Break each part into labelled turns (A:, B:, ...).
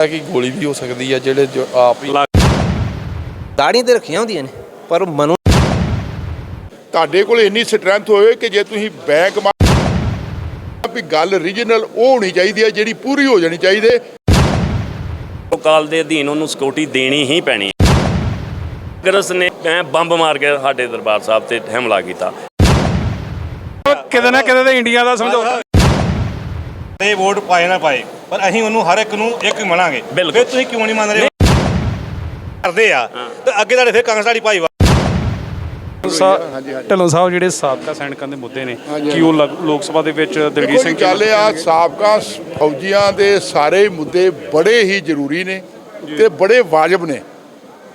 A: ਕਿ ਗੋਲੀ ਵੀ ਹੋ ਸਕਦੀ ਹੈ ਜਿਹੜੇ ਜੋ ਆਪ ਹੀ
B: ਦਾੜੀਆਂ ਤੇ ਰੱਖੀਆਂ ਹੁੰਦੀਆਂ ਨੇ ਪਰ ਮਨੋਂ
C: ਤੁਹਾਡੇ ਕੋਲ ਇੰਨੀ ਸਟਰੈਂਥ ਹੋਵੇ ਕਿ ਜੇ ਤੁਸੀਂ ਬੈਂਕ ਵੀ ਗੱਲ ਰੀਜਨਲ ਉਹ ਹੋਣੀ ਚਾਹੀਦੀ ਹੈ ਜਿਹੜੀ ਪੂਰੀ ਹੋ ਜਾਣੀ ਚਾਹੀਦੀ। ਹੈ
D: ਕਾਲ ਦੇ ਅਧੀਨ ਉਹਨੂੰ ਸਿਕਿਉਰਿਟੀ ਦੇਣੀ ਹੀ ਪੈਣੀ ਹੈ ਅਗਰ ਉਸਨੇ ਐਂ ਬੰਬ ਮਾਰ ਕੇ ਸਾਡੇ ਦਰਬਾਰ ਸਾਹਿਬ ਤੇ ਹਮਲਾ ਕੀਤਾ।
E: ਕਿਤੇ ਨਾ ਕਿਤੇ ਤੇ ਇੰਡੀਆ ਦਾ ਸਮਝੌਤਾ
F: ਤੇ ਵੋਟ ਪਾਏ ਨਾ ਪਾਏ ਪਰ ਅਸੀਂ ਉਹਨੂੰ ਹਰ ਇੱਕ ਨੂੰ ਇੱਕ ਹੀ ਮੰਨਾਂਗੇ। ਫਿਰ ਤੁਸੀਂ ਕਿਉਂ ਨਹੀਂ ਮੰਨ ਰਹੇ ਕਰਦੇ ਆ। ਤੇ ਅੱਗੇ ਤੁਹਾਡੇ ਫਿਰ ਕਾਂਗਰਸ ਵਾਲੀ ਭਾਈ
E: ਢਿੱਲੋਂ ਸਾਹਿਬ ਜਿਹੜੇ ਸਾਬਕਾ ਸੈਨਿਕਾਂ ਦੇ ਮੁੱਦੇ ਨੇ ਕਿ ਉਹ ਲੋਕ ਸਭਾ ਦੇ ਵਿੱਚ ਦਲਜੀਤ ਸਿੰਘ
C: ਇਹ ਆ ਸਾਬਕਾ ਫੌਜੀਆਂ ਦੇ ਸਾਰੇ ਮੁੱਦੇ ਬੜੇ ਹੀ ਜ਼ਰੂਰੀ ਨੇ ਤੇ ਬੜੇ ਵਾਜਬ ਨੇ।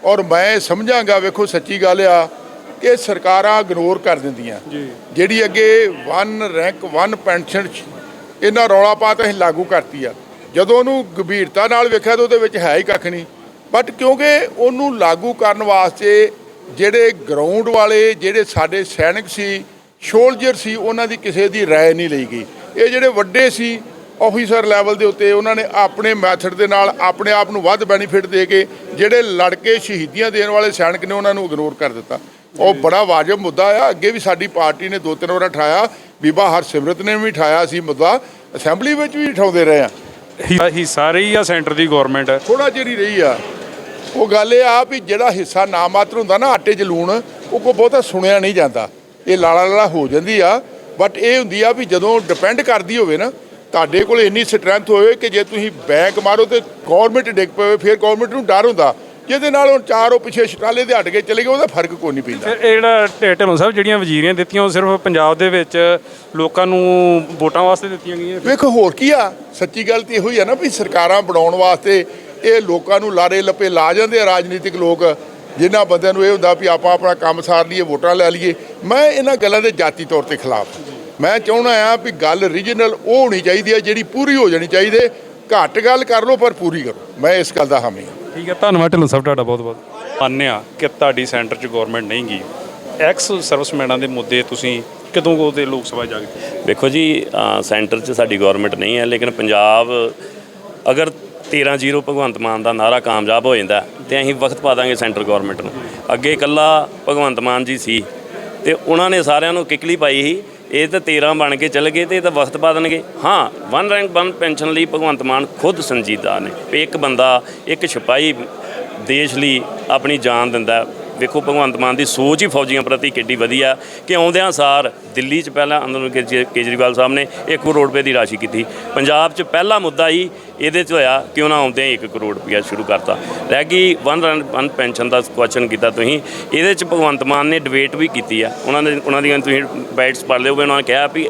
C: ਔਰ ਮੈਂ ਸਮਝਾਂਗਾ ਵੇਖੋ ਸੱਚੀ ਗੱਲ ਆ ਕਿ ਸਰਕਾਰਾਂ ਇਗਨੋਰ ਕਰ ਦਿੰਦੀਆਂ। ਜਿਹੜੀ ਅੱਗੇ ਵਨ ਰੈਂਕ ਵਨ ਪੈਨਸ਼ਨ ਇਹਨਾਂ ਰੌਲਾ ਪਾ ਤਾਂ ਅਸੀਂ ਲਾਗੂ ਕਰਤੀ ਆ। ਜਦੋਂ ਉਹਨੂੰ ਗੰਭੀਰਤਾ ਨਾਲ ਵੇਖਿਆ ਤਾਂ ਉਹਦੇ ਵਿੱਚ ਹੈ ਹੀ ਕੱਖ ਨਹੀਂ। ਬਟ ਕਿਉਂਕਿ ਉਹਨੂੰ ਲਾਗੂ ਕਰਨ ਵਾਸਤੇ ਜਿਹੜੇ ਗਰਾਊਂਡ ਵਾਲੇ, ਜਿਹੜੇ ਸਾਡੇ ਸੈਨਿਕ ਸੀ ਸ਼ੋਲਜਰ ਸੀ, ਉਹਨਾਂ ਦੀ ਕਿਸੇ ਦੀ ਰਾਏ ਨਹੀਂ ਲਈ ਗਈ। ਇਹ ਜਿਹੜੇ ਵੱਡੇ ਸੀ ਆਫੀਸਰ ਲੈਵਲ ਦੇ ਉੱਤੇ ਉਹਨਾਂ ਨੇ ਆਪਣੇ ਮੈਥਡ ਦੇ ਨਾਲ ਆਪਣੇ ਆਪ ਨੂੰ ਵੱਧ ਬੈਨੀਫਿਟ ਦੇ ਕੇ ਜਿਹੜੇ ਲੜਕੇ ਸ਼ਹੀਦੀਆਂ ਦੇਣ ਵਾਲੇ ਸੈਨਿਕ ਨੇ ਉਹਨਾਂ ਨੂੰ ਇਗਨੋਰ ਕਰ ਦਿੱਤਾ। ਉਹ ਬੜਾ ਵਾਜਬ ਮੁੱਦਾ ਆ। ਅੱਗੇ ਵੀ ਸਾਡੀ ਪਾਰਟੀ ਨੇ ਦੋ ਤਿੰਨ ਵਾਰ ਉਠਾਇਆ ਬੀਬਾ ਹਰਸਿਮਰਤ ਨੇ ਵੀ ਉਠਾਇਆ ਸੀ ਮੁੱਦਾ। ਅਸੈਂਬਲੀ ਵਿੱਚ ਵੀ ਉਠਾਉਂਦੇ ਰਹੇ ਆ।
E: ਹੀ- ਹਿੱਸਾ ਰਹੀ ਆ ਸੈਂਟਰ ਦੀ ਗਵਰਨਮੈਂਟ
C: ਥੋੜਾ ਜਿਹਾ ਹੀ ਰਹੀ ਆ। ਉਹ ਗੱਲ ਇਹ ਆ ਵੀ ਜਿਹੜਾ ਹਿੱਸਾ ਨਾ ਮਾਤਰ ਹੁੰਦਾ ਨਾ ਆਟੇ 'ਚ ਲੂਣ ਉਹ ਕੋ ਬਹੁਤਾ ਸੁਣਿਆ ਨਹੀਂ ਜਾਂਦਾ। ਇਹ ਲਾਲਾ ਲਾਲਾ ਹੋ ਜਾਂਦੀ ਆ। ਬਟ ਇਹ ਹੁੰਦੀ ਆ ਵੀ ਜਦੋਂ ਡਿਪੈਂਡ ਕਰਦੀ ਹੋਵੇ ਨਾ ਤੁਹਾਡੇ ਕੋਲ ਇੰਨੀ ਸਟਰੈਂਥ ਹੋਵੇ ਕਿ ਜੇ ਤੁਸੀਂ ਬੈਂਕ ਮਾਰੋ ਤੇ ਗਵਰਨਮੈਂਟ ਡਿੱਗ ਪਵੇ ਫਿਰ ਗਵਰਨਮੈਂਟ ਨੂੰ ਡਰ ਹੁੰਦਾ। ਜਿਹਦੇ ਨਾਲ ਹੁਣ ਚਾਰ ਉਹ ਪਿੱਛੇ ਛਟਾਲੇ ਦੇ ਹਟ ਕੇ ਚਲੇ ਗਏ ਉਹਦਾ ਫ਼ਰਕ ਕੋਈ ਨਹੀਂ ਪੈਂਦਾ।
E: ਇਹ ਜਿਹੜਾ ਢਿ- ਢਿੱਲੋਂ ਸਾਹਿਬ ਜਿਹੜੀਆਂ ਵਜ਼ੀਰੀਆਂ ਦਿੱਤੀਆਂ ਉਹ ਸਿਰਫ ਪੰਜਾਬ ਦੇ ਵਿੱਚ ਲੋਕਾਂ ਨੂੰ ਵੋਟਾਂ ਵਾਸਤੇ ਦਿੱਤੀਆਂ ਗਈਆਂ
C: ਵੇਖੋ ਹੋਰ ਕੀ ਆ? ਸੱਚੀ ਗੱਲ ਤੇ ਇਹੋ ਹੀ ਆ ਨਾ ਵੀ ਸਰਕਾਰਾਂ ਬਣਾਉਣ ਵਾਸਤੇ ਇਹ ਲੋਕਾਂ ਨੂੰ ਲਾਰੇ ਲੱਪੇ ਲਾ ਜਾਂਦੇ ਆ ਰਾਜਨੀਤਿਕ ਲੋਕ ਜਿਨ੍ਹਾਂ ਬੰਦਿਆਂ ਨੂੰ ਇਹ ਹੁੰਦਾ ਵੀ ਆਪਾਂ ਆਪਣਾ ਕੰਮ ਸਾਰ ਲਈਏ ਵੋਟਾਂ ਲੈ ਲਈਏ। ਮੈਂ ਇਹਨਾਂ ਗੱਲਾਂ ਦੇ ਜਾਤੀ ਤੌਰ ਤੇ ਖਿਲਾਫ ਮੈਂ ਚਾਹੁੰਦਾ ਆ ਵੀ ਗੱਲ ਰੀਜਨਲ ਉਹ ਹੋਣੀ ਚਾਹੀਦੀ ਹੈ ਜਿਹੜੀ ਪੂਰੀ ਹੋ ਜਾਣੀ ਚਾਹੀਦੀ। ਹੈ ਘੱਟ ਗੱਲ ਕਰ ਲਓ ਪਰ ਪੂਰੀ ਕਰੋ। ਮੈਂ ਇਸ ਗੱਲ ਦਾ ਹਾਮੀ ਹਾਂ।
E: ਠੀਕ ਹੈ ਧੰਨਵਾਦ ਢਿੱਲੋਂ ਸਾਹਿਬ ਤੁਹਾਡਾ ਬਹੁਤ ਬਹੁਤ। ਮੰਨਿਆ ਕਿ ਤੁਹਾਡੀ ਸੈਂਟਰ 'ਚ ਗਵਰਨਮੈਂਟ ਨਹੀਂ ਗਈ। ਐਕਸ ਸਰਵਿਸਮੈਨਾਂ ਦੇ ਮੁੱਦੇ ਤੁਸੀਂ ਕਦੋਂ ਕੋ ਦੇ ਲੋਕ ਸਭਾ ਜਾ ਕੇ
D: ਵੇਖੋ ਜੀ ਸੈਂਟਰ 'ਚ ਸਾਡੀ ਗਵਰਨਮੈਂਟ ਨਹੀਂ ਹੈ ਲੇਕਿਨ ਪੰਜਾਬ ਅਗਰ 13-0 ਭਗਵੰਤ ਮਾਨ ਦਾ ਨਾਰਾ ਕਾਮਯਾਬ ਹੋ ਜਾਂਦਾ ਤੇ ਅਸੀਂ ਵਕਤ ਪਾ ਦਾਂਗੇ ਸੈਂਟਰ ਗਵਰਨਮੈਂਟ ਨੂੰ। ਅੱਗੇ ਇਕੱਲਾ ਭਗਵੰਤ ਮਾਨ ਜੀ ਸੀ ਤੇ ਉਹਨਾਂ ਨੇ ਸਾਰਿਆਂ ਨੂੰ ਕਿਕਲੀ ਪਾਈ ਸੀ ਇਹ ਤਾਂ 13 ਬਣ ਕੇ ਚੱਲ ਗਏ ਤੇ ਇਹ ਤਾਂ ਵਕਤ ਪਾ ਦੇਣਗੇ। ਹਾਂ, ਵਨ ਰੈਂਕ ਵਨ ਪੈਨਸ਼ਨ ਲਈ ਭਗਵੰਤ ਮਾਨ ਖੁਦ ਸੰਜੀਦਾ ਨੇ। ਵੀ ਇੱਕ ਬੰਦਾ, ਇੱਕ ਸਿਪਾਹੀ ਦੇਸ਼ ਲਈ ਆਪਣੀ ਜਾਨ ਦਿੰਦਾ। ਵੇਖੋ, ਭਗਵੰਤ ਮਾਨ ਦੀ ਸੋਚ ਹੀ ਫੌਜੀਆਂ ਪ੍ਰਤੀ ਕਿੱਡੀ ਵਧੀਆ ਕਿ ਆਉਂਦਿਆਂ ਸਾਰ ਦਿੱਲੀ 'ਚ ਪਹਿਲਾਂ ਅੰਦਰ ਕੇਜ- ਕੇਜਰੀਵਾਲ ਸਾਹਿਬ ਨੇ 1 ਕਰੋੜ ਰੁਪਏ ਦੀ ਰਾਸ਼ੀ ਕੀਤੀ। ਪੰਜਾਬ 'ਚ ਪਹਿਲਾ ਮੁੱਦਾ ਹੀ ਇਹਦੇ 'ਚ ਹੋਇਆ ਕਿ ਉਹਨਾਂ ਆਉਂਦਿਆਂ 1 ਕਰੋੜ ਰੁਪਇਆ ਸ਼ੁਰੂ ਕਰਤਾ। ਰਹਿ ਗਈ ਵਨ ਰਨ, ਵਨ ਪੈਨਸ਼ਨ ਦਾ ਕੁਐਸਚਨ ਕੀਤਾ ਤੁਸੀਂ। ਇਹਦੇ 'ਚ ਭਗਵੰਤ ਮਾਨ ਨੇ ਡਿਬੇਟ ਵੀ ਕੀਤੀ ਆ। ਉਹਨਾਂ ਨੇ, ਉਹਨਾਂ ਦੀਆਂ ਤੁਸੀਂ ਬਾਈਟਸ ਪੜ੍ਹ ਲਿਓ ਉਹਨਾਂ ਨੇ ਕਿਹਾ ਵੀ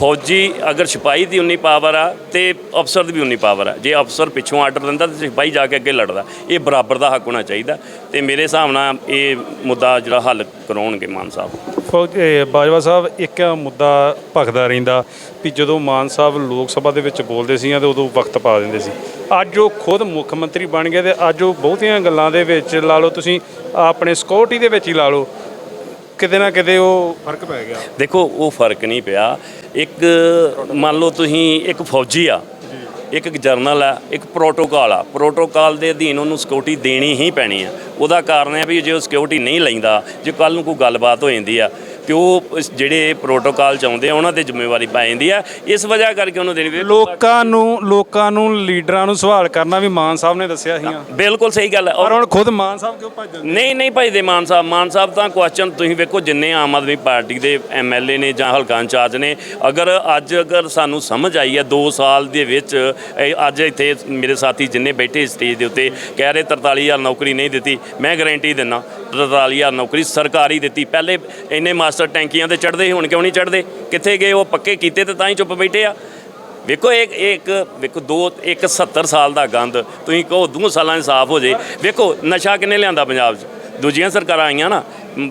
D: ਫੌਜੀ ਅਗਰ ਸਿਪਾਹੀ ਦੀ ਉਨੀ ਪਾਵਰ ਆ ਤੇ ਅਫਸਰ ਦੀ ਵੀ ਉਨੀ ਪਾਵਰ ਆ। ਜੇ ਅਫਸਰ ਪਿੱਛੋਂ ਆਰਡਰ ਦਿੰਦਾ ਤੇ ਸਿਪਾਹੀ ਜਾ ਕੇ ਅੱਗੇ ਲੜਦਾ। ਇਹ ਬਰਾਬਰ ਦਾ ਹੱਕ ਹੋਣਾ ਚਾਹੀਦਾ ਤੇ ਮੇਰੇ ਹਿਸਾਬ ਨਾਲ ਇਹ ਮੁੱਦਾ ਜਿਹੜਾ ਹੱਲ ਕਰਾਉਣਗੇ ਮਾਨ ਸਾਹਿਬ।
E: ਫੌਜ ਬਾਜਵਾ ਸਾਹਿਬ, ਇੱਕ ਮੁੱਦਾ ਭਖਦਾ ਰਹਿੰਦਾ ਵੀ ਜਦੋਂ ਮਾਨ ਸਾਹਿਬ ਲੋਕ ਸਭਾ ਦੇ ਵਿੱਚ ਬੋਲਦੇ ਸੀ ਤੇ ਉਦੋਂ ਵਕਤ ਪਾ ਦਿੰਦੇ ਸੀ। ਅੱਜ ਉਹ ਖੁਦ ਮੁੱਖ ਮੰਤਰੀ ਬਣ ਗਏ ਤੇ ਅੱਜ ਉਹ ਬਹੁਤੀਆਂ ਗੱਲਾਂ ਦੇ ਵਿੱਚ ਲਾ ਲਓ, ਤੁਸੀਂ ਆਪਣੇ ਸਿਕਿਉਰਿਟੀ ਦੇ ਵਿੱਚ ਹੀ ਲਾ ਲਓ। ਕਿਤੇ ਨਾ ਕਿਤੇ ਉਹ ਫ਼ਰਕ ਪੈ ਗਿਆ।
D: ਦੇਖੋ, ਉਹ ਫ਼ਰਕ ਨਹੀਂ ਪਿਆ। ਇੱਕ, ਮੰਨ ਲਓ ਤੁਸੀਂ ਇੱਕ ਫੌਜੀ ਆ, ਇੱਕ ਜਰਨਲ ਆ, ਇੱਕ ਪ੍ਰੋਟੋਕਾਲ ਆ। ਪ੍ਰੋਟੋਕਾਲ ਦੇ ਅਧੀਨ ਉਹਨੂੰ ਸਿਕਿਉਰਿਟੀ ਦੇਣੀ ਹੀ ਪੈਣੀ ਆ। ਉਹਦਾ ਕਾਰਨ ਹੈ ਵੀ ਜੇ ਉਹ ਸਿਕਿਉਰਿਟੀ ਨਹੀਂ ਲੈਂਦਾ, ਜੇ ਕੱਲ ਨੂੰ ਕੋਈ ਗੱਲਬਾਤ ਹੋ ਜਾਂਦੀ ਆ ਤੇ ਉਹ ਜਿਹੜੇ ਪ੍ਰੋਟੋਕਾਲ ਚ ਆਉਂਦੇ ਆ ਉਹਨਾਂ ਤੇ ਜ਼ਿੰਮੇਵਾਰੀ ਪੈ ਜਾਂਦੀ ਆ। ਇਸ ਵਜ੍ਹਾ ਕਰਕੇ ਉਹਨੂੰ ਦੇਣੀ
E: ਲੋਕਾਂ ਨੂੰ ਲੋਕਾਂ ਨੂੰ ਲੀਡਰਾਂ ਨੂੰ ਸਵਾਲ ਕਰਨਾ ਵੀ ਮਾਨ ਸਾਹਿਬ ਨੇ ਦੱਸਿਆ ਸੀਗਾ
D: ਬਿਲਕੁਲ ਸਹੀ ਗੱਲ ਹੈ
E: ਪਰ
D: ਔਰ
E: ਹੁਣ ਖੁਦ ਮਾਨ ਸਾਹਿਬ ਕਿਉਂ ਭੱਜ ਜਾਂਦੇ?
D: ਨਹੀਂ ਨਹੀਂ ਭਾਈ ਦੇ ਮਾਨ ਸਾਹਿਬ। ਮਾਨ ਸਾਹਿਬ ਤਾਂ ਕੁਐਸਚਨ ਤੁਸੀਂ ਵੇਖੋ ਜਿੰਨੇ ਆਮ ਆਦਮੀ ਪਾਰਟੀ ਦੇ ਐਮਐਲਏ ਨੇ ਜਾਂ ਹਲਕਾ ਇੰਚਾਰਜ ਨੇ ਅਗਰ ਅੱਜ ਅਗਰ ਸਾਨੂੰ ਸਮਝ ਆਈ ਹੈ 2 ਸਾਲ ਦੇ ਵਿੱਚ ਅੱਜ ਇੱਥੇ ਮੇਰੇ ਸਾਥੀ ਜਿੰਨੇ ਬੈਠੇ ਸਟੇਜ ਦੇ ਉੱਤੇ ਕਹਿ ਰਹੇ 43000 ਨੌਕਰੀ ਨਹੀਂ ਦਿੱਤੀ ਮੈਂ ਗਾਰੰਟੀ ਦਿੰਨਾ 43000 ਨੌਕਰੀ ਸਰਕਾਰੀ ਦਿੱਤੀ। ਪਹਿਲੇ ਇੰਨੇ ਮਾਸਟਰ ਟੈਂਕੀਆਂ ਤੇ ਚੜਦੇ ਹੁਣ ਕਿਉਂ ਨਹੀਂ ਚੜਦੇ ਕਿੱਥੇ ਗਏ ਉਹ? ਪੱਕੇ ਕੀਤੇ ਤੇ ਤਾਂ ਹੀ ਚੁੱਪ ਬੈਠੇ ਆ। ਵੇਖੋ ਇੱਕ ਇੱਕ ਵੇਖੋ, ਦੋ ਇੱਕ 70 ਸਾਲ ਦਾ ਗੰਦ, ਤੁਸੀਂ ਕਹੋ ਦੋ ਸਾਲਾਂ 'ਚ ਸਾਫ਼ ਹੋ ਜੇ। ਵੇਖੋ, ਨਸ਼ਾ ਕਿੰਨੇ ਲਿਆਂਦਾ ਪੰਜਾਬ 'ਚ? ਦੂਜੀਆਂ ਸਰਕਾਰਾਂ ਆਈਆਂ ਨਾ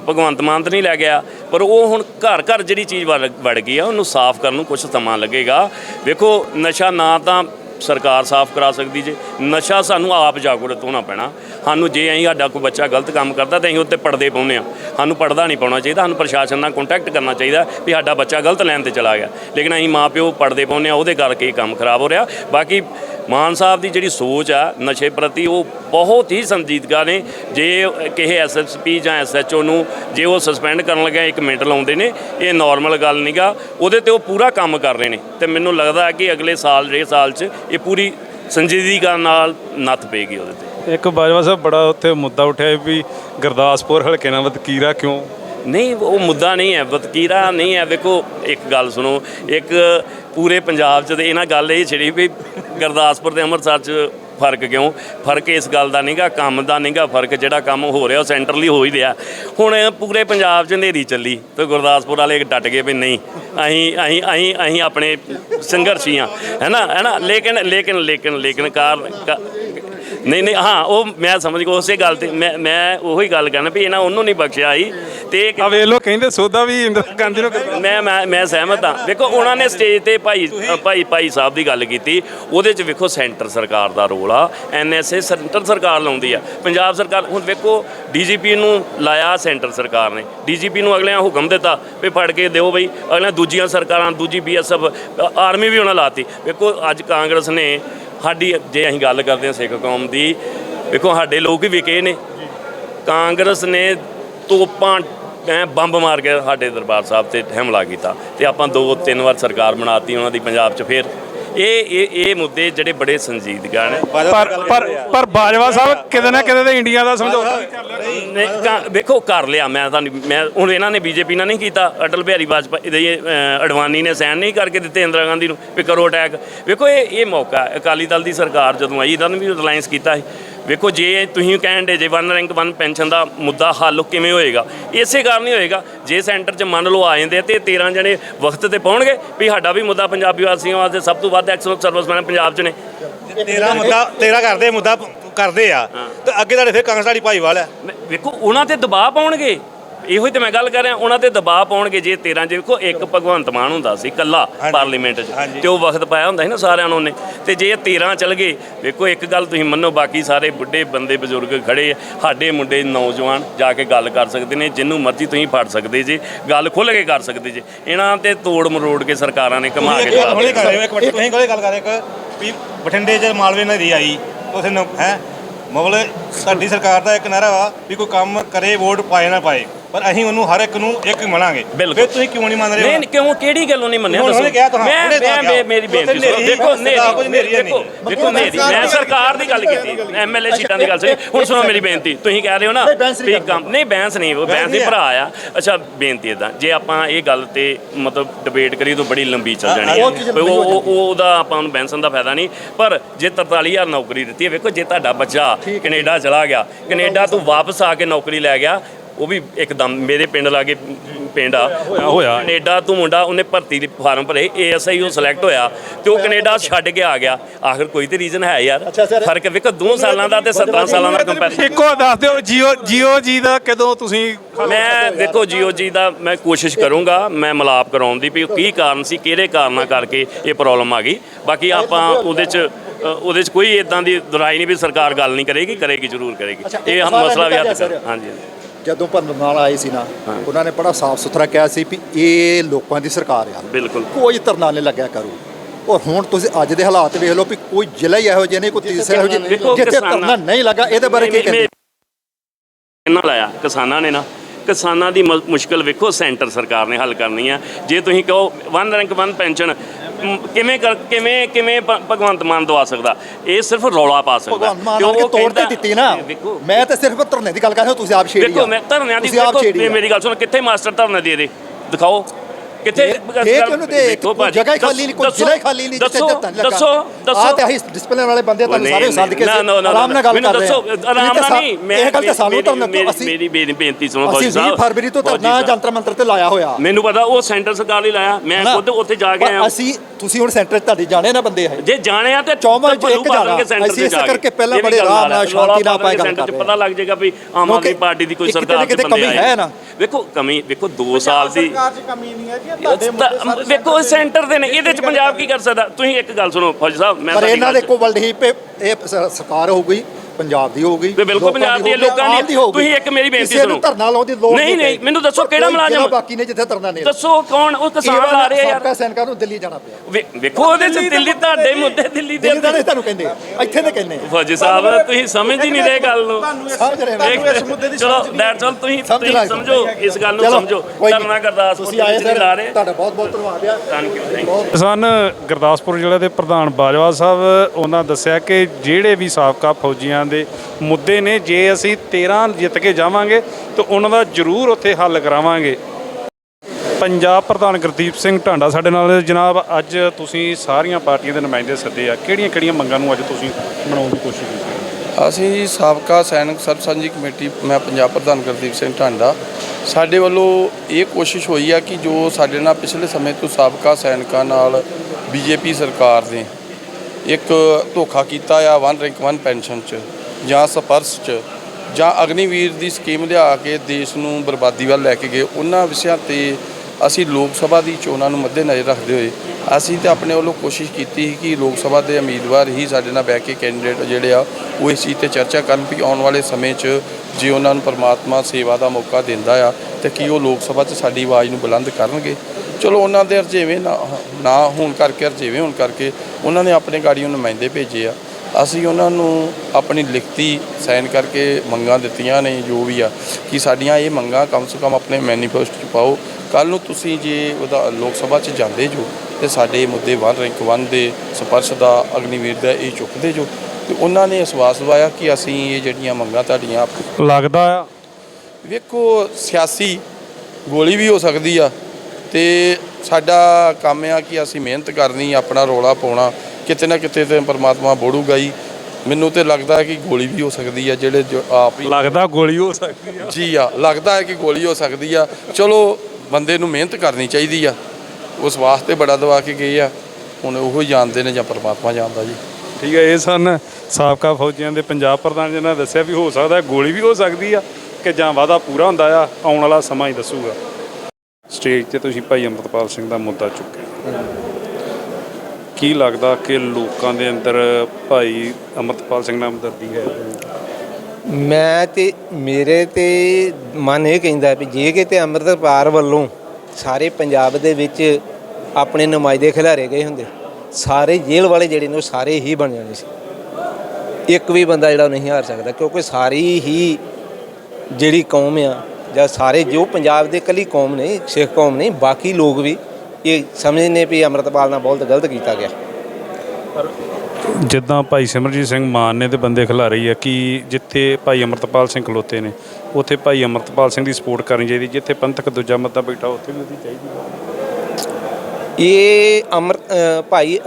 D: ਭਗਵੰਤ ਮਾਨ ਤਾਂ ਨਹੀਂ ਲੈ ਗਿਆ। ਪਰ ਉਹ ਹੁਣ ਘਰ ਘਰ ਜਿਹੜੀ ਚੀਜ਼ ਵੜ ਵੜ ਗਈ ਆ, ਉਹਨੂੰ ਸਾਫ਼ ਕਰਨ ਨੂੰ ਕੁਝ ਸਮਾਂ ਲੱਗੇਗਾ। ਵੇਖੋ, ਨਸ਼ਾ ਨਾ ਤਾਂ ਸਰਕਾਰ ਸਾਫ਼ ਕਰਾ ਸਕਦੀ ਜੇ। ਨਸ਼ਾ ਸਾਨੂੰ ਆਪ ਜਾਗਰੂਕ ਹੋਣਾ ਪੈਣਾ। ਸਾਨੂੰ ਜੇ ਅਸੀਂ ਸਾਡਾ ਕੋਈ ਬੱਚਾ ਗਲਤ ਕੰਮ ਕਰਦਾ ਤਾਂ ਅਸੀਂ ਉੱਤੇ ਪਰਦੇ ਪਾਉਂਦੇ ਆ ਸਾਨੂੰ ਪਰਦਾ ਨਹੀਂ ਪਾਉਣਾ ਚਾਹੀਦਾ। ਸਾਨੂੰ ਪ੍ਰਸ਼ਾਸਨ ਨਾਲ ਕੰਟੈਕਟ ਕਰਨਾ ਚਾਹੀਦਾ ਵੀ ਸਾਡਾ ਬੱਚਾ ਗਲਤ ਲਾਈਨ ਤੇ ਚਲਾ ਗਿਆ। ਲੇਕਿਨ ਅਸੀਂ ਮਾਪਿਓ ਪਰਦੇ ਪਾਉਂਦੇ ਆ ਉਹਦੇ ਕਰਕੇ ਹੀ ਕੰਮ ਖਰਾਬ ਹੋ ਰਿਹਾ। ਬਾਕੀ ਮਾਨ ਸਾਹਿਬ ਦੀ ਜਿਹੜੀ ਸੋਚ ਆ, ਨਸ਼ੇ ਪ੍ਰਤੀ ਉਹ ਬਹੁਤ ਹੀ ਸੰਜੀਦਗਾ ਨੇ। ਜੇ ਕਿਸੇ ਐਸਐਸਪੀ ਜਾਂ ਐਸਐਚਓ ਨੂੰ ਜੇ ਉਹ ਸਸਪੈਂਡ ਕਰਨ ਲੱਗਾ ਇੱਕ ਮਿੰਟ ਲਾਉਂਦੇ ਨੇ, ਇਹ ਨਾਰਮਲ ਗੱਲ ਨਹੀਂਗਾ ਉਹਦੇ ਤੇ ਉਹ ਪੂਰਾ ਕੰਮ ਕਰ ਰਹੇ ਨੇ। ਤੇ ਮੈਨੂੰ ਲੱਗਦਾ ਕਿ ਅਗਲੇ ਸਾਲ, ਜਿਹੜੇ ਸਾਲ 'ਚ ਇਹ ਪੂਰੀ ਸੰਜੀਦਗੀ ਨਾਲ ਨੱਥ ਪਏਗੀ ਉਹਦੇ ਤੇ।
E: ਇੱਕ ਬਾਜਵਾ ਸਾਹਿਬ, ਬੜਾ ਉੱਥੇ ਮੁੱਦਾ ਉੱਠਿਆ ਵੀ ਗੁਰਦਾਸਪੁਰ ਹਲਕੇ ਨਾਲ ਵਤਕੀਰਾ ਕਿਉਂ?
D: ਨਹੀਂ, ਉਹ ਮੁੱਦਾ ਨਹੀਂ ਹੈ, ਵਤਕੀਰਾ ਨਹੀਂ ਹੈ। ਵੇਖੋ, ਇੱਕ ਗੱਲ ਸੁਣੋ, ਇੱਕ ਪੂਰੇ ਪੰਜਾਬ 'ਚ ਤੇ ਇਹਨਾਂ ਗੱਲ ਇਹ ਛਿੜੀ ਵੀ ਗੁਰਦਾਸਪੁਰ ਤੇ ਅੰਮ੍ਰਿਤਸਰ 'ਚ ਫ਼ਰਕ ਕਿਉਂ? ਫ਼ਰਕ ਇਸ ਗੱਲ ਦਾ ਨਹੀਂਗਾ, ਕੰਮ ਦਾ ਨਹੀਂਗਾ, ਫ਼ਰਕ ਜਿਹੜਾ ਕੰਮ ਹੋ ਰਿਹਾ ਉਹ ਸੈਂਟਰਲੀ ਹੋ ਹੀ ਰਿਹਾ। ਹੁਣ ਪੂਰੇ ਪੰਜਾਬ 'ਚ ਹਨੇਰੀ ਚੱਲੀ ਤੇ ਗੁਰਦਾਸਪੁਰ ਵਾਲੇ ਡਟ ਗਏ ਵੀ ਨਹੀਂ, ਅਸੀਂ ਅਸੀਂ ਅਸੀਂ ਅਸੀਂ ਆਪਣੇ ਸੰਘਰਸ਼ੀ ਹਾਂ, ਹੈਨਾ? ਹੈਨਾ? ਲੇਕਿਨ ਲੇਕਿਨ ਲੇਕਿਨ ਲੇਕਿਨ ਕਾਰਨ ਨਹੀਂ ਨਹੀਂ, ਹਾਂ, ਉਹ ਮੈਂ ਸਮਝ ਗਿਆ ਉਸੇ ਗੱਲ ਤੇ ਮੈਂ ਮੈਂ ਉਹੀ ਗੱਲ ਕਹਿਣਾ ਵੀ ਇਹਨਾਂ ਉਹਨੂੰ ਨਹੀਂ ਬਖਸ਼ਿਆ ਸੀ। ਤੇ ਇਹ
E: ਆ ਵੇਖ ਲੋ ਕਹਿੰਦੇ ਸੋਦਾ ਵੀ ਇੰਦਰਾ ਗਾਂਧੀ ਨੂੰ
D: ਮੈਂ ਮੈਂ ਮੈਂ ਸਹਿਮਤ ਹਾਂ। ਵੇਖੋ ਉਹਨਾਂ ਨੇ ਸਟੇਜ ਤੇ ਭਾਈ ਭਾਈ ਭਾਈ ਸਾਹਿਬ ਦੀ ਗੱਲ ਕੀਤੀ। ਉਹਦੇ ਚ ਵੇਖੋ ਸੈਂਟਰ ਸਰਕਾਰ ਦਾ ਰੋਲ ਆ। ਐਨਐਸਏ ਸੈਂਟਰ ਸਰਕਾਰ ਲਾਉਂਦੀ ਆ। ਪੰਜਾਬ ਸਰਕਾਰ ਹੁਣ ਵੇਖੋ ਡੀਜੀਪੀ ਨੂੰ ਲਾਇਆ ਸੈਂਟਰ ਸਰਕਾਰ ਨੇ। ਡੀਜੀਪੀ ਨੂੰ ਅਗਲਿਆਂ ਹੁਕਮ ਦਿੱਤਾ ਵੀ ਫੜ ਕੇ ਦਿਓ ਬਈ। ਅਗਲਿਆਂ ਦੂਜੀਆਂ ਸਰਕਾਰਾਂ ਦੂਜੀ ਬੀਐਸਐਫ ਆਰਮੀ ਵੀ ਉਹਨਾਂ ਲਾਤੀ। ਵੇਖੋ ਅੱਜ ਕਾਂਗਰਸ ਨੇ ਸਾਡੀ ਜੇ ਅਸੀਂ ਗੱਲ ਕਰਦੇ ਹਾਂ ਸਿੱਖ ਕੌਮ ਦੀ ਵੇਖੋ ਸਾਡੇ ਲੋਕ ਵੀ ਵਿਕੇ ਨੇ। ਕਾਂਗਰਸ ਨੇ ਤੋਪਾਂ ਐ ਬੰਬ ਮਾਰ ਕੇ ਸਾਡੇ ਦਰਬਾਰ ਸਾਹਿਬ ਤੇ ਹਮਲਾ ਕੀਤਾ ਤੇ ਆਪਾਂ ਦੋ ਤਿੰਨ ਵਾਰ ਸਰਕਾਰ ਬਣਾਤੀ ਉਹਨਾਂ ਦੀ ਪੰਜਾਬ 'ਚ ਫਿਰ। ਇਹ ਇਹ ਇਹ ਮੁੱਦੇ ਜਿਹੜੇ ਬੜੇ ਸੰਜੀਦਗਾ ਨੇ।
E: ਪਰ ਪਰ ਪਰ ਬਾਜਵਾ ਸਾਹਿਬ ਕਿਤੇ ਨਾ ਕਿਤੇ ਤੇ ਇੰਡੀਆ ਦਾ ਸਮਝੌਤਾ ਵੀ ਕਰ ਲਿਆ
D: ਵੇਖੋ ਕਰ ਲਿਆ ਮੈਂ ਤਾਂ ਨਹੀਂ- ਮੈਂ ਹੁਣ ਇਹਨਾਂ ਨੇ ਬੀਜੇਪੀ ਨਾਲ ਨਹੀਂ ਕੀਤਾ। ਅਟਲ ਬਿਹਾਰੀ ਵਾਜਪਾਈ ਦੇ ਅਡਵਾਨੀ ਨੇ ਸਾਈਨ ਨਹੀਂ ਕਰਕੇ ਦਿੱਤੇ ਇੰਦਰਾ ਗਾਂਧੀ ਨੂੰ ਵੀ ਕਰੋ ਅਟੈਕ। ਵੇਖੋ ਇਹ ਇਹ ਮੌਕਾ। ਅਕਾਲੀ ਦਲ ਦੀ ਸਰਕਾਰ ਜਦੋਂ ਆਈ ਇਹਨਾਂ ਨੇ ਵੀ ਰਿਲਾਇੰਸ ਕੀਤਾ ਸੀ। ਵੇਖੋ ਜੇ ਤੁਸੀਂ ਕਹਿਣ ਦੇ ਜੇ ਵਨ ਰੈਂਕ ਵਨ ਪੈਨਸ਼ਨ ਦਾ ਮੁੱਦਾ ਹੱਲ ਕਿਵੇਂ ਹੋਏਗਾ? ਇਸੇ ਕਾਰਨ ਹੀ ਹੋਏਗਾ ਜੇ ਸੈਂਟਰ 'ਚ ਮੰਨ ਲਓ ਆ ਜਾਂਦੇ ਆ ਤੇ 13 ਜਣੇ ਵਕਤ ਤੇ ਪਹੁੰਚਣਗੇ ਵੀ ਸਾਡਾ ਵੀ ਮੁੱਦਾ ਪੰਜਾਬੀ ਵਾਸੀਆਂ ਵਾਸਤੇ ਸਭ ਤੋਂ ਵੱਧ ਐਕਸਲ ਸਰਵਿਸਮੈਨ ਪੰਜਾਬ 'ਚ ਨੇ।
F: ਤੇਰਾ ਮੁੱਦਾ ਤੇਰਾ ਕਰਦੇ ਮੁੱਦਾ ਕਰਦੇ ਆ ਤੇ ਅੱਗੇ ਤੁਹਾਡੇ ਫਿਰ ਕਾਂਗਰਸ ਵਾਲੀ ਭਾਈਵਾਲ ਹੈ।
D: ਵੇਖੋ ਉਹਨਾਂ ਤੇ ਦਬਾਅ ਪਾਉਣਗੇ। ਇਹੋ ਹੀ ਤੇ ਮੈਂ ਗੱਲ ਕਰ ਰਿਹਾ ਉਹਨਾਂ ਤੇ ਦਬਾਅ ਪਾਉਣਗੇ ਜੇ 13 ਜੇ ਵੇਖੋ ਇੱਕ ਭਗਵੰਤ ਮਾਨ ਹੁੰਦਾ ਸੀ ਕੱਲਾ। ਪਾਰਲੀਮੈਂਟ 'ਚ। ਤੇ ਉਹ ਵਕਤ ਪਾਇਆ ਹੁੰਦਾ ਸੀ ਨਾ ਸਾਰਿਆਂ ਨੂੰ ਉਹਨੇ ਤੇ ਜੇ ਇਹ 13 ਚੱਲ ਗਏ ਵੇਖੋ ਇੱਕ ਗੱਲ ਤੁਸੀਂ ਮੰਨੋ ਬਾਕੀ ਸਾਰੇ ਬੁੱਢੇ ਬੰਦੇ ਬਜ਼ੁਰਗ ਖੜੇ ਆ ਸਾਡੇ ਮੁੰਡੇ ਨੌਜਵਾਨ ਜਾ ਕੇ ਗੱਲ ਕਰ ਸਕਦੇ ਨੇ ਜਿੰਨੂੰ ਮਰਜ਼ੀ ਤੁਸੀਂ ਫੜ ਸਕਦੇ ਜੇ ਗੱਲ ਖੁੱਲ੍ਹ ਕੇ ਕਰ ਸਕਦੇ ਜੇ ਇਹਨਾਂ ਤੇ ਤੋੜ ਮਰੋੜ ਕੇ ਸਰਕਾਰਾਂ ਨੇ ਕਮਾ ਕੇ
F: ਇੱਕ
D: ਜਵਾਬ
F: ਹੁਣੇ
D: ਦਿੱਤਾ।
F: ਕਰ ਰਹੇ ਹੋ ਇੱਕ ਮਿੰਟ ਤੁਸੀਂ ਕੋਲੇ ਗੱਲ ਕਰ ਰਹੇ ਇੱਕ ਵੀ ਬਠਿੰਡੇ 'ਚ ਮਾਲਵੇ ਨਦੀ ਆਈ ਉਥੇ ਹੈ ਮਤਲਬ ਸਾਡੀ ਸਰਕਾਰ ਦਾ ਇੱਕ ਨਾਰਾ ਵਾ ਵੀ ਕੋਈ ਕੰਮ ਕਰੇ ਵੋਟ ਪਾਏ ਨਾ ਪਾਏ ਪਰ ਅਸੀਂ ਉਹਨੂੰ ਹਰ ਇੱਕ ਨੂੰ ਇੱਕ ਮੰਨਾਂਗੇ।
D: ਬਿਲਕੁਲ।
F: ਫਿਰ ਤੁਸੀਂ ਕਿਉਂ ਨਹੀਂ ਮੰਨ ਰਹੇ
D: ਨਹੀਂ ਕਿਉਂ ਕਿਹੜੀ ਗੱਲੋਂ ਨਹੀਂ ਮੰਨਿਆ?
F: ਹੁਣ
D: ਦੱਸੋ।
F: ਉਹਨੇ ਕਿਹਾ ਤਾਂ,
D: ਮੈਂ
F: ਉਹਨੇ ਤਾਂ
D: ਮੈਂ
F: ਕਿਹਾ।
D: ਮੇਰੀ
F: ਉੱਥੇ
D: ਬੇਨਤੀ ਸੁਣੋ।
F: ਨੇਰੀ
D: ਦੇਖੋ ਨੇਰੀ
F: ਕੁਝ ਨੇਰੀ ਹੈ
D: ਦੇਖੋ ਦੇਖੋ ਨੇਰੀ। ਮੈਂ ਸਰਕਾਰ ਦੀ ਗੱਲ ਕੀਤੀ। ਐਮਐਲਏ ਸੀਟਾਂ ਦੀ ਗੱਲ ਸੀ ਹੁਣ ਸੁਣੋ ਮੇਰੀ ਬੇਨਤੀ। ਤੁਸੀਂ ਕਹਿ ਰਹੇ ਹੋ ਨਾ ਵੀ ਕੰਮ ਨਹੀਂ ਬੈਂਸ ਨਹੀਂ ਉਹ ਬੈਂਸ ਦੇ ਭਰਾ ਆ। ਅੱਛਾ ਬੇਨਤੀ ਇਦਾਂ ਜੇ ਆਪਾਂ ਇਹ ਗੱਲ ਤੇ ਮਤਲਬ ਡਿਬੇਟ ਕਰੀ ਤਾਂ ਬੜੀ ਲੰਬੀ ਚੱਲ ਜਾਣੀ ਹੈ। ਉਹ- ਉਹ- ਉਹਦਾ ਆਪਾਂ ਨੂੰ ਬੈਂਸਨ ਦਾ ਫਾਇਦਾ ਨਹੀਂ। ਪਰ ਜੇ 43000 ਨੌਕਰੀ ਦਿੱਤੀ ਹੈ ਵੇਖੋ ਜੇ ਤੁਹਾਡਾ ਬੱਚਾ ਕੈਨੇਡਾ ਚਲਾ ਗਿਆ। ਕੈਨੇਡਾ ਤੋਂ ਵਾਪਸ ਆ ਕੇ ਨੌਕਰੀ ਲੈ ਗਿਆ। ਉਹ ਵੀ ਇੱਕਦਮ ਮੇਰੇ ਪਿੰਡ ਲਾਗੇ ਪਿੰਡ ਆ।
E: ਹੋਇਆ।
D: ਕੈਨੇਡਾ ਤੋਂ ਮੁੰਡਾ ਉਹਨੇ ਭਰਤੀ ਦੇ ਫਾਰਮ ਭਰੇ ਏਐਸਆਈ ਉਹ ਸਿਲੈਕਟ ਹੋਇਆ ਤੇ ਉਹ ਕੈਨੇਡਾ ਛੱਡ ਕੇ ਆ ਗਿਆ। ਆਖਰ ਕੋਈ ਤੇ ਰੀਜ਼ਨ ਹੈ ਯਾਰ। ਫ਼ਰਕ ਵੇਖੋ 2 ਸਾਲਾਂ ਦਾ ਤੇ 17 ਸਾਲਾਂ ਦਾ ਕੰਪੈਰੀਜ਼ਨ
E: ਇੱਕੋ ਦੱਸ ਦਿਓ ਜੀਓ ਜੀਓ ਜੀ ਦਾ ਕਦੋਂ ਤੁਸੀਂ
D: ਮੈਂ ਦੇਖੋ ਜੀਓ ਜੀ ਦਾ ਮੈਂ ਕੋਸ਼ਿਸ਼ ਕਰੂੰਗਾ ਮੈਂ ਮਲਾਪ ਕਰਾਉਣ ਦੀ ਵੀ ਕੀ ਕਾਰਨ ਸੀ ਕਿਹੜੇ ਕਾਰਨਾਂ ਕਰਕੇ ਇਹ ਪ੍ਰੋਬਲਮ ਆ ਗਈ। ਬਾਕੀ ਆਪਾਂ ਉਹਦੇ ਚ ਉਹਦੇ ਚ ਕੋਈ ਇਦਾਂ ਦੀ ਦੁਰਾਈ ਨਹੀਂ ਵੀ ਸਰਕਾਰ ਗੱਲ ਨਹੀਂ ਕਰੇਗੀ ਕਰੇਗੀ ਜ਼ਰੂਰ ਕਰੇਗੀ। ਇਹ ਹਮ ਮਸਲਾ ਵੀ ਹੱਲ ਕਰ ਹਾਂਜੀ
G: ਜਦੋਂ ਭੰਨ ਨਾਲ ਆਏ ਸੀ ਨਾ ਉਹਨਾਂ ਨੇ ਬੜਾ ਸਾਫ਼ ਸੁਥਰਾ ਕਿਹਾ ਸੀ ਵੀ ਇਹ ਲੋਕਾਂ ਦੀ ਸਰਕਾਰ ਆ।
D: ਬਿਲਕੁਲ।
G: ਕੋਈ ਧਰਨਾ ਨਹੀਂ ਲੱਗਿਆ ਕਰੂ। ਔਰ ਹੁਣ ਤੁਸੀਂ ਅੱਜ ਦੇ ਹਾਲਾਤ ਵੇਖ ਲਓ ਵੀ ਕੋਈ ਜ਼ਿਲ੍ਹਾ ਹੀ ਇਹੋ ਜਿਹਾ ਨਹੀਂ ਕੋਈ ਤੀਸਰਾ ਜਿੱਥੇ
D: ਕਿਸਾਨਾਂ-
G: ਧਰਨਾ ਨਹੀਂ ਲੱਗਾ ਇਹਦੇ ਬਾਰੇ ਕੀ ਕਹਿੰਦੇ?
D: ਇਹਨਾਂ ਲਾਇਆ ਕਿਸਾਨਾਂ ਨੇ ਨਾ। ਕਿਸਾਨਾਂ ਦੀ ਮੁਸ਼ਕਲ ਵੇਖੋ ਸੈਂਟਰ ਸਰਕਾਰ ਨੇ ਹੱਲ ਕਰਨੀ ਆ। ਜੇ ਤੁਸੀਂ ਕਹੋ ਵਨ ਰੈਂਕ ਵਨ ਪੈਨਸ਼ਨ ਮ, ਕਿਵੇਂ ਕਰ ਕਿਵੇਂ ਕਿਵੇਂ ਭ- ਭਗਵੰਤ ਮਾਨ ਦਵਾ ਸਕਦਾ? ਇਹ ਸਿਰਫ ਰੌਲਾ ਪਾ ਸਕਦਾ।
G: ਭਗਵਾਨ ਮਾਨ ਨੇ ਤੋੜ ਤੇ
D: ਕਹਿੰਦਾ-
G: ਦਿੱਤੀ ਨਾ।
D: ਵੇਖੋ।
G: ਮੈਂ ਤਾਂ ਸਿਰਫ ਧਰਨੇ ਦੀ ਗੱਲ ਕਰ ਰਿਹਾ ਤੁਸੀਂ ਆਪ ਛੇੜੀ
D: ਦੇਖੋ। ਮੈਂ ਧਰਨਿਆਂ ਦੀ
G: ਤੁਸੀਂ ਆਪ
D: ਦੇਖੋ
G: ਛੇੜੀ ਆ।
D: ਮੇਰੀ ਗੱਲ ਸੁਣੋ ਕਿੱਥੇ ਮਾਸਟਰ ਧਰਨੇ ਦੇ ਦੇ ਦਿਖਾਓ। ਕਿੱਥੇ
G: ਫੇਰ- ਫੇਰ ਕਿਉਂ ਨਹੀਂ ਦੇ
D: ਦੇਖੋ
G: ਕੋਈ
D: ਭਾਜੀ,
G: ਜਗ੍ਹਾ ਹੀ ਖਾਲੀ ਨਹੀਂ ਕੋਈ
D: ਦੱਸੋ,
G: ਜ਼ਿਲ੍ਹਾ ਹੀ ਖਾਲੀ ਨਹੀਂ ਜਿੱਥੇ
D: ਦੱਸੋ
G: ਧਰਨਾ ਨਹੀਂ ਲੱਗਾ
D: ਦੱਸੋ ਦੱਸੋ
G: ਆਹ ਤੇ ਅਸੀਂ ਡਿਸਪਲਿਨ ਵਾਲੇ ਬੰਦੇ ਤੁਹਾਨੂੰ
D: ਨਹੀਂ,
G: ਸਾਰੇ ਸੱਦ ਕੇ
D: ਨਾ, ਨਾ, ਨਾ,
G: ਆਰਾਮ ਨਾਲ ਗੱਲ
D: ਮੈਨੂੰ
G: ਕਰ ਰਹੇ
D: ਦੱਸੋ
G: ਹਾਂ।
D: ਆਰਾਮ
G: ਇਹ ਤਾਂ
D: ਨਾਲ
G: ਸਾ-
D: ਨਹੀਂ ਮੈਂ
G: ਇਹ ਗੱਲ ਤਾਂ ਸਾਨੂੰ
D: ਮੇਰੀ-
G: ਧਰਨਾ
D: ਮੇਰੀ-
G: ਤੋਂ ਅਸੀਂ
D: ਮੇਰੀ ਬੇਨ- ਬੇਨਤੀ ਸੁਣੋ
G: ਅਸੀਂ
D: ਫੌਜੀ
G: 20
D: ਸਾਹਿਬ
G: ਫਰਵਰੀ ਤੋਂ
D: ਫੌਜੀ
G: ਧਰਨਾ
D: ਸਾਹਿਬ।
G: ਜੰਤਰ ਮੰਤਰ ਤੇ ਲਾਇਆ ਹੋਇਆ
D: ਮੈਨੂੰ ਪਤਾ ਉਹ ਸੈਂਟਰ ਸਰਕਾਰ ਲਈ ਲਾਇਆ ਮੈਂ
G: ਹਨਾ?
D: ਖੁਦ ਉੱਥੇ ਜਾ ਕੇ
G: ਪਰ
D: ਆਇਆ
G: ਅਸੀਂ ਤੁਸੀਂ ਹੁਣ ਸੈਂਟਰ 'ਚ ਤੁਹਾਡੇ ਜਾਣੇ ਨਾ ਬੰਦੇ ਹੈ
D: ਜੇ ਤੇ
G: ਚੌਵਾਂ ਚ ਇੱਕ ਜਾਣਾ। ਅਸੀਂ
D: ਤੇ
G: ਇਸੇ
D: ਜਾ ਕੇ।
G: ਕਰਕੇ ਪਹਿਲਾਂ
D: ਇਹ ਵੀ
G: ਬੜੇ
D: ਗੱਲ
G: ਆਰਾਮ ਨਾਲ,
D: ਰੌਲਾ
G: ਸ਼ਾਂਤੀ ਨਾਲ
D: ਪਾ ਦੇਣਗੇ
G: ਆਪਾਂ ਗੱਲ
D: ਸੈਂਟਰ 'ਚ
G: ਕਰ
D: ਪਤਾ ਲੱਗ ਜਾਏਗਾ ਵੀ ਆਮ
G: ਕਿਉਂਕਿ
D: ਆਦਮੀ ਪਾਰਟੀ ਦੀ ਕੋਈ
G: ਇੱਕ
D: ਸਰਕਾਰ
G: ਕਿਤੇ
D: ਚ
G: ਕਿਤੇ
D: ਬੰਦੇ
G: ਕਮੀ
D: ਆਏ
G: ਹੈ ਨਾ।
D: ਵੇਖੋ ਕਮੀ ਵੇਖੋ 2 ਸਾਲ ਦੀ
H: ਸਰਕਾਰ 'ਚ ਕਮੀ ਨਹੀਂ ਹੈ ਜੀ ਇਹ ਤੁਹਾਡੇ ਮੁੱਦੇ
D: ਤਾਂ-
H: ਸਾਰੇ
D: ਵੇਖੋ ਸੈਂਟਰ ਦੇ ਨੇ ਇਹਦੇ ਚ ਪੰਜਾਬ ਕੀ ਕਰ ਸਕਦਾ? ਤੁਸੀਂ ਇੱਕ ਗੱਲ ਸੁਣੋ ਫੌਜੀ ਸਾਹਿਬ ਮੈਂ
G: ਪਰ ਇਹਨਾਂ ਦੇ ਕੋਲ ਪੇ ਇਹ ਸਰਕਾਰ ਹੋਊਗੀ ਪੰਜਾਬ ਦੀ ਹੋਊਗੀ
D: ਤੇ ਬਿਲਕੁਲ ਪੰਜਾਬ ਦੀ ਹੈ, ਲੋਕਾਂ ਦੀ-। ਤੁਸੀਂ ਇੱਕ ਮੇਰੀ ਬੇਨਤੀ
G: ਕਿਸੇ ਨੂੰ
D: ਸੁਣੋ।
G: ਧਰਨਾ ਲਾਉਣ ਦੀ ਲੋੜ
D: ਨਹੀਂ, ਨਹੀਂ। ਮੈਨੂੰ ਦੱਸੋ ਕਿਹੜਾ ਮੁਲਾਜ਼ਮ?
G: ਬਾਕੀ ਨੇ ਜਿੱਥੇ ਧਰਨਾ ਨਹੀਂ
D: ਦੱਸੋ ਕੌਣ ਉਹ ਕਿਸਾਨ ਲਾ ਰਹੇ ਆ ਯਾਰ।
G: ਸਾਬਕਾ ਸੈਨਿਕਾਂ ਨੂੰ ਦਿੱਲੀ ਜਾਣਾ ਪਿਆ।
D: ਵੇ- ਵੇਖੋ ਉਹਦੇ ਚ ਦਿੱਲੀ ਤੁਹਾਡੇ ਮੁੱਦੇ ਦਿੱਲੀ ਦੇ
G: ਦਿੱਲੀ ਤੁਹਾਨੂੰ ਕਹਿੰਦੇ। ਇੱਥੇ ਦੇ ਕਹਿੰਦੇ
D: ਫੌਜੀ ਸਾਹਿਬ ਤੁਸੀਂ ਸਮਝ ਹੀ ਨਹੀਂ ਰਹੇ ਗੱਲ ਨੂੰ।
G: ਸਮਝ ਰਹੇ
D: ਚਲੋ ਦੈਟਸ ਆਲ ਤੁਸੀਂ
G: ਸਮਝ
D: ਤੁਸੀਂ
G: ਲੱਗ
D: ਸਮਝੋ ਇਸ ਗੱਲ ਨੂੰ ਸਮਝੋ। ਧਰਨਾ ਗੁਰਦਾਸਪੁਰ
G: ਤੁਸੀਂ
D: ਲਾ
G: ਸਰ
D: ਰਹੇ।
G: ਤੁਹਾਡਾ ਬਹੁਤ ਬਹੁਤ ਧੰਨਵਾਦ ਆ।
D: ਥੈਂਕ ਯੂ ਥੈਂਕ ਯੂ
E: ਕਿਸਾਨ ਗੁਰਦਾਸਪੁਰ ਜ਼ਿਲ੍ਹੇ ਦੇ ਪ੍ਰਧਾਨ ਬਾਜਵਾ ਸਾਹਿਬ ਉਹਨਾਂ ਦੱਸਿਆ ਕਿ ਜਿਹੜੇ ਵੀ ਸਾਬਕਾ ਫੌਜੀਆਂ ਦੇ ਮੁੱਦੇ ਨੇ। ਜੇ ਅਸੀਂ 13 ਜਿੱਤ ਕੇ ਜਾਵਾਂਗੇ, ਤਾਂ ਉਹਨਾਂ ਦਾ ਜ਼ਰੂਰ ਉੱਥੇ ਹੱਲ ਕਰਾਵਾਂਗੇ। ਪੰਜਾਬ ਪ੍ਰਧਾਨ ਗੁਰਦੀਪ ਸਿੰਘ ਢਾਂਡਾ ਸਾਡੇ ਨਾਲ ਜਨਾਬ, ਅੱਜ ਤੁਸੀਂ ਸਾਰੀਆਂ ਪਾਰਟੀਆਂ ਦੇ ਨੁਮਾਇੰਦੇ ਸੱਦੇ ਆ। ਕਿਹੜੀਆਂ ਕਿਹੜੀਆਂ ਮੰਗਾਂ ਨੂੰ ਅੱਜ ਤੁਸੀਂ ਬਣਾਉਣ ਦੀ ਕੋਸ਼ਿਸ਼ ਕੀਤੀ?
A: ਅਸੀਂ ਸਾਬਕਾ ਸੈਨਿਕ ਸਰਬ ਕਮੇਟੀ, ਮੈਂ ਪੰਜਾਬ ਪ੍ਰਧਾਨ ਗੁਰਦੀਪ ਸਿੰਘ ਢਾਂਡਾ। ਸਾਡੇ ਵੱਲੋਂ ਇਹ ਕੋਸ਼ਿਸ਼ ਹੋਈ ਆ ਕਿ ਜੋ ਸਾਡੇ ਨਾਲ ਪਿਛਲੇ ਸਮੇਂ ਤੋਂ ਸਾਬਕਾ ਸੈਨਿਕਾਂ ਨਾਲ ਬੀਜੇਪੀ ਸਰਕਾਰ ਨੇ ਇੱਕ ਧੋਖਾ ਕੀਤਾ ਆ, ਵਨ ਰੈਂਕ ਵਨ ਪੈਨਸ਼ਨ 'ਚ। ਜਾਂ ਸਪਰਸ 'ਚ ਜਾਂ ਅਗਨੀਵੀਰ ਦੀ ਸਕੀਮ ਲਿਆ ਕੇ ਦੇਸ਼ ਨੂੰ ਬਰਬਾਦੀ ਵੱਲ ਲੈ ਕੇ ਗਏ, ਉਹਨਾਂ ਵਿਸ਼ਿਆਂ ਤੇ ਅਸੀਂ ਲੋਕ ਸਭਾ ਦੀ ਚੋਣਾਂ ਨੂੰ ਮੱਦੇਨਜ਼ਰ ਰੱਖਦੇ ਹੋਏ, ਅਸੀਂ ਤੇ ਆਪਣੇ ਵੱਲੋਂ ਕੋਸ਼ਿਸ਼ ਕੀਤੀ ਸੀ ਕਿ ਲੋਕ ਸਭਾ ਦੇ ਉਮੀਦਵਾਰ ਹੀ ਸਾਡੇ ਨਾਲ ਬਹਿ ਕੇ ਕੈਂਡੀਡੇਟ ਜਿਹੜੇ ਆ, ਉਹ ਇਸ ਚੀਜ਼ ਤੇ ਚਰਚਾ ਕਰਨ ਵੀ ਆਉਣ ਵਾਲੇ ਸਮੇਂ 'ਚ ਜੇ ਉਹਨਾਂ ਨੂੰ ਪਰਮਾਤਮਾ ਸੇਵਾ ਦਾ ਮੌਕਾ ਦਿੰਦਾ ਆ ਤੇ ਕੀ ਉਹ ਲੋਕ ਸਭਾ 'ਚ ਸਾਡੀ ਆਵਾਜ਼ ਨੂੰ ਬੁਲੰਦ ਕਰਨਗੇ। ਚਲੋ ਉਹਨਾਂ ਦੇ ਰਜੇਵੇਂ ਨਾ ਨਾ ਹੋਣ ਕਰਕੇ ਰਜੇਵੇਂ ਹੋਣ ਕਰਕੇ ਉਹਨਾਂ ਨੇ ਆਪਣੇ ਗਾੜੀਆਂ ਨੁਮਾਇੰਦੇ ਭੇਜੇ ਆ। ਅਸੀਂ ਉਹਨਾਂ ਨੂੰ ਆਪਣੀ ਲਿਖਤੀ ਸਾਈਨ ਕਰਕੇ ਮੰਗਾਂ ਦਿੱਤੀਆਂ ਨੇ ਜੋ ਵੀ ਆ ਕਿ ਸਾਡੀਆਂ ਇਹ ਮੰਗਾਂ ਕਮ ਸੇ ਕਮ ਆਪਣੇ ਮੈਨੀਫੈਸਟੋ 'ਚ ਪਾਓ। ਕੱਲ ਨੂੰ ਤੁਸੀਂ ਜੇ ਉਹਦਾ ਲੋਕ ਸਭਾ 'ਚ ਜਾਂਦੇ ਜੋ ਤੇ ਸਾਡੇ ਮੁੱਦੇ ਵਨ ਰੈਂਕ ਵਨ ਦੇ ਸਪਰਸ਼ ਦਾ ਅਗਨੀਵੀਰ ਦਾ ਇਹ ਚੁੱਕਦੇ ਜੋ ਤੇ ਉਹਨਾਂ ਨੇ ਵਿਸ਼ਵਾਸ ਦਿਵਾਇਆ ਕਿ ਅਸੀਂ ਇਹ ਜਿਹੜੀਆਂ ਮੰਗਾਂ ਤੁਹਾਡੀਆਂ
E: ਲੱਗਦਾ ਆ?
A: ਵੇਖੋ ਸਿਆਸੀ ਗੋਲੀ ਵੀ ਹੋ ਸਕਦੀ ਆ ਤੇ ਸਾਡਾ ਕੰਮ ਆ ਕਿ ਅਸੀਂ ਮਿਹਨਤ ਕਰਨੀ ਆਪਣਾ ਰੋਲਾ ਪਾਉਣਾ ਕਿਤੇ ਨਾ ਕਿਤੇ ਤੇ ਪਰਮਾਤਮਾ ਬੋੜੂਗਾ ਹੀ। ਮੈਨੂੰ ਤੇ ਲੱਗਦਾ ਹੈ ਕਿ ਗੋਲੀ ਵੀ ਹੋ ਸਕਦੀ ਆ ਜਿਹੜੇ ਜੋ ਆਪ ਹੀ
E: ਲੱਗਦਾ ਗੋਲੀ ਹੋ ਸਕਦੀ ਆ।
A: ਜੀ ਆ ਲੱਗਦਾ ਹੈ ਕਿ ਗੋਲੀ ਹੋ ਸਕਦੀ ਆ। ਚਲੋ ਬੰਦੇ ਨੂੰ ਮਿਹਨਤ ਕਰਨੀ ਚਾਹੀਦੀ ਆ। ਉਸ ਵਾਸਤੇ ਬੜਾ ਦਵਾ ਕੇ ਗਏ ਆ। ਹੁਣ ਉਹੋ ਹੀ ਜਾਣਦੇ ਨੇ ਜਾਂ ਪਰਮਾਤਮਾ ਜਾਣਦਾ ਜੀ।
E: ਠੀਕ ਹੈ ਇਹ ਸਨ ਸਾਬਕਾ ਫੌਜੀਆਂ ਦੇ ਪੰਜਾਬ ਪ੍ਰਧਾਨ ਜੀ ਨੇ ਦੱਸਿਆ ਵੀ ਹੋ ਸਕਦਾ ਗੋਲੀ ਵੀ ਹੋ ਸਕਦੀ ਆ ਕਿ ਜਾਂ ਵਾਦਾ ਪੂਰਾ ਹੁੰਦਾ ਆ ਆਉਣ ਵਾਲਾ ਸਮਾਂ ਹੀ ਦੱਸੂਗਾ। ਸਟੇਜ ਤੇ ਤੁਸੀਂ ਭਾਈ ਅਮਰਤਪਾਲ ਸਿੰਘ ਦਾ ਮੁੱਦਾ ਚੁੱਕਿਆ। ਕੀ ਲੱਗਦਾ ਕਿ ਲੋਕਾਂ ਦੇ ਅੰਦਰ ਭਾਈ ਅਮਰਤਪਾਲ ਸਿੰਘ ਨਾਲ ਹਮਦਰਦੀ ਹੈ?
B: ਮੈਂ ਤੇ, ਮੇਰੇ ਤੇ ਮਨ ਇਹ ਕਹਿੰਦਾ ਵੀ ਜੇ ਕਿਤੇ ਅੰਮ੍ਰਿਤਪਾਲ ਵੱਲੋਂ ਸਾਰੇ ਪੰਜਾਬ ਦੇ ਵਿੱਚ ਆਪਣੇ ਨੁਮਾਇੰਦੇ ਖਿਲਾਰੇ ਗਏ ਹੁੰਦੇ, ਸਾਰੇ ਜੇਲ੍ਹ ਵਾਲੇ ਜਿਹੜੇ ਨੇ ਉਹ ਸਾਰੇ ਹੀ ਬਣ ਜਾਣੇ ਸੀ। ਇੱਕ ਵੀ ਬੰਦਾ ਜਿਹੜਾ ਉਹ ਨਹੀਂ ਹਾਰ ਸਕਦਾ, ਕਿਉਂਕਿ ਸਾਰੀ ਹੀ ਜਿਹੜੀ ਕੌਮ ਆ ਜਾਂ ਸਾਰੇ ਜੋ ਪੰਜਾਬ ਦੇ ਇਕੱਲੀ ਕੌਮ ਨੇ, ਸਿੱਖ ਕੌਮ ਨਹੀਂ ਬਾਕੀ ਲੋਕ ਵੀ ਇਹ ਸਮਝਦੇ ਵੀ ਅੰਮ੍ਰਿਤਪਾਲ ਨਾਲ ਬਹੁਤ ਗਲਤ ਕੀਤਾ ਗਿਆ।
E: ਜਿੱਦਾਂ ਭਾਈ ਸਿਮਰਜੀਤ ਸਿੰਘ ਮਾਨ ਨੇ ਤੇ ਬੰਦੇ ਖਿਲਾਰੇ ਆ ਕਿ ਜਿੱਥੇ ਭਾਈ ਅਮਰਤਪਾਲ ਸਿੰਘ ਖਲੋਤੇ ਨੇ ਉੱਥੇ ਭਾਈ ਅਮਰਤਪਾਲ ਸਿੰਘ ਦੀ ਸਪੋਰਟ ਕਰਨੀ ਚਾਹੀਦੀ ਜਿੱਥੇ ਪੰਥਕ ਦੂਜਾ ਮੱਤਾ ਬੈਠਾ ਉੱਥੇ ਵੀ ਉਹਦੀ ਚਾਹੀਦੀ
B: ਇਹ ਅਮਰ ਭਾਈ